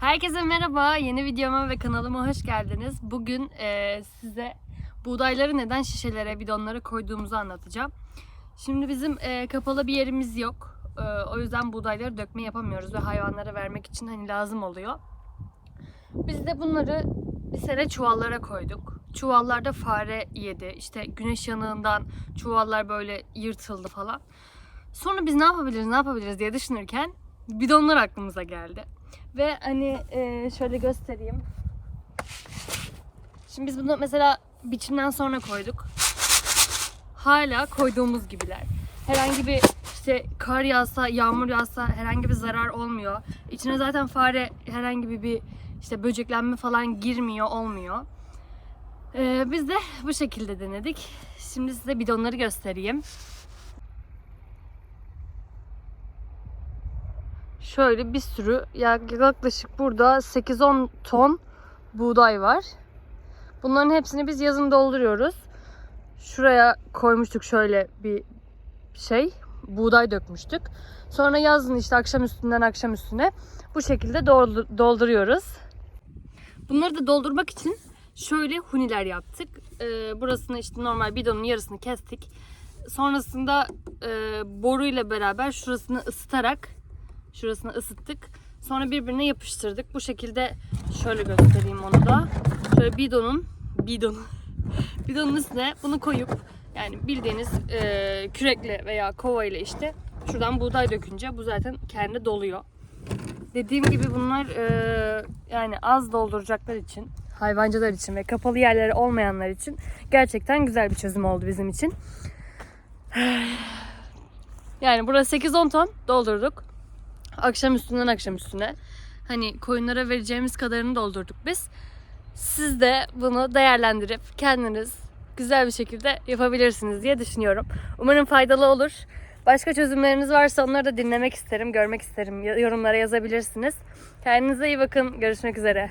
Herkese merhaba. Yeni videoma ve kanalıma hoş geldiniz. Bugün eee, size buğdayları neden şişelere, bidonlara koyduğumuzu anlatacağım. Şimdi bizim eee, kapalı bir yerimiz yok. Eee, o yüzden buğdayları dökme yapamıyoruz ve hayvanlara vermek için hani lazım oluyor. Biz de bunları bir sene çuvallara koyduk. Çuvallarda fare yedi. İşte güneş yanığından çuvallar böyle yırtıldı falan. Sonra biz ne yapabiliriz, ne yapabiliriz diye düşünürken bidonlar aklımıza geldi. Ve hani e, şöyle göstereyim. Şimdi biz bunu mesela biçimden sonra koyduk. Hala koyduğumuz gibiler. Herhangi bir işte kar yağsa, yağmur yağsa herhangi bir zarar olmuyor. İçine zaten fare herhangi bir, bir işte böceklenme falan girmiyor, olmuyor. Ee, biz de bu şekilde denedik. Şimdi size bidonları göstereyim. Şöyle bir sürü yaklaşık burada 8-10 ton buğday var. Bunların hepsini biz yazın dolduruyoruz. Şuraya koymuştuk şöyle bir şey. Buğday dökmüştük. Sonra yazın işte akşam üstünden akşam üstüne bu şekilde doldu- dolduruyoruz. Bunları da doldurmak için şöyle huniler yaptık. Ee, burasını işte normal bidonun yarısını kestik. Sonrasında e, boruyla beraber şurasını ısıtarak şurasını ısıttık. Sonra birbirine yapıştırdık. Bu şekilde şöyle göstereyim onu da. Şöyle bidonun bidon bidonun üstüne bunu koyup yani bildiğiniz e, kürekle veya kova ile işte şuradan buğday dökünce bu zaten kendi doluyor. Dediğim gibi bunlar e, yani az dolduracaklar için, hayvancılar için ve kapalı yerleri olmayanlar için gerçekten güzel bir çözüm oldu bizim için. Yani burası 8-10 ton doldurduk. Akşam üstünden akşam üstüne. Hani koyunlara vereceğimiz kadarını doldurduk biz. Siz de bunu değerlendirip kendiniz güzel bir şekilde yapabilirsiniz diye düşünüyorum. Umarım faydalı olur. Başka çözümleriniz varsa onları da dinlemek isterim, görmek isterim. Yorumlara yazabilirsiniz. Kendinize iyi bakın. Görüşmek üzere.